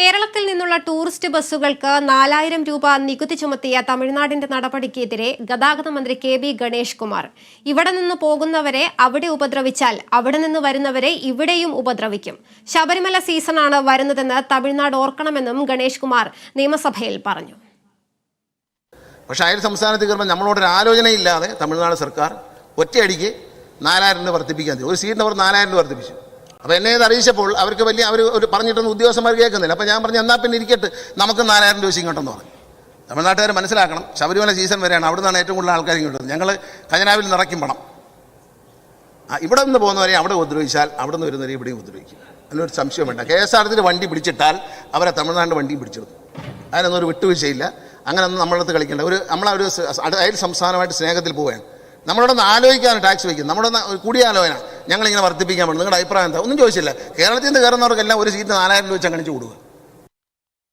കേരളത്തിൽ നിന്നുള്ള ടൂറിസ്റ്റ് ബസ്സുകൾക്ക് നാലായിരം രൂപ നികുതി ചുമത്തിയ തമിഴ്നാടിന്റെ നടപടിക്കെതിരെ ഗതാഗത മന്ത്രി കെ ബി ഗണേഷ് കുമാർ. ഇവിടെ നിന്ന് പോകുന്നവരെ അവിടെ ഉപദ്രവിച്ചാൽ അവിടെ നിന്ന് വരുന്നവരെ ഇവിടെയും ഉപദ്രവിക്കും. ശബരിമല സീസണാണ് വരുന്നതെന്ന് തമിഴ്നാട് ഓർക്കണമെന്നും ഗണേഷ് കുമാർ നിയമസഭയിൽ പറഞ്ഞു. പക്ഷേ അയൽ സംസ്ഥാനത്ത് കയറുമ്പോൾ നമ്മളോടൊരു ആലോചനയില്ലാതെ തമിഴ്നാട് സർക്കാർ ഒറ്റയടിക്ക് നാലായിരം രൂപ വർദ്ധിപ്പിക്കാൻ. ഒരു സീറ്റിന് അവർ നാലായിരം രൂപ വർദ്ധിപ്പിച്ചു. അപ്പോൾ എന്നെ ഇത് അറിയിച്ചപ്പോൾ അവർക്ക് വലിയ അവർ ഒരു പറഞ്ഞിട്ടൊന്നും ഉദ്യോഗസ്ഥന്മാർ കേൾക്കുന്നില്ല. അപ്പോൾ ഞാൻ പറഞ്ഞു എന്നാൽ പിന്നെ ഇരിക്കട്ടെ. നമുക്ക് നാലായിരം രൂപ ഇങ്ങോട്ടെന്ന് പറഞ്ഞു തമിഴ്നാട്ടുകാർ മനസ്സിലാക്കണം. ശബരിമല സീസൺ വരെയാണ്. അവിടെ നിന്നാണ് ഏറ്റവും കൂടുതൽ ആൾക്കാർ ഇങ്ങോട്ട്. ഞങ്ങൾ ഖജനാവിൽ നിറയ്ക്കും പണം. ഇവിടെ നിന്ന് പോകുന്നവരെ അവിടെ ഉപദ്രവിച്ചാൽ അവിടെ നിന്ന് വരുന്നവരെ ഇവിടെയും ഉപദ്രവിക്കും. അതിനൊരു സംശയം വേണ്ട. കെ എസ് ആർ ടി വണ്ടി പിടിച്ചിട്ടാൽ അവരെ തമിഴ്നാട് വണ്ടിയും പിടിച്ചെടുക്കും അതിനൊന്നും ഒരു വിട്ടുവീഴ്ചയില്ല. അങ്ങനെയൊന്നും നമ്മളടുത്ത് കളിക്കേണ്ട. ഒരു നമ്മളെ ഒരു അയൽ സംസ്ഥാനമായിട്ട് സ്നേഹത്തിൽ പോവുകയാണ്. നമ്മളോടൊന്ന് ആലോചിക്കാനാണ് ടാക്സ് വയ്ക്കുന്നത്. നമ്മളൊന്ന് കൂടിയാലോചന. ഞങ്ങളിങ്ങനെ വർദ്ധിപ്പിക്കാൻ പറ്റും. നിങ്ങളുടെ അഭിപ്രായം എന്താ? ഒന്നും ചോദിച്ചില്ല. കേരളത്തിൽ നിന്ന് കയറുന്നവർക്കെല്ലാം ഒരു സീറ്റ് നാലായിരം രൂപ വെച്ച് അങ്ങനെ കൊടുക്കുക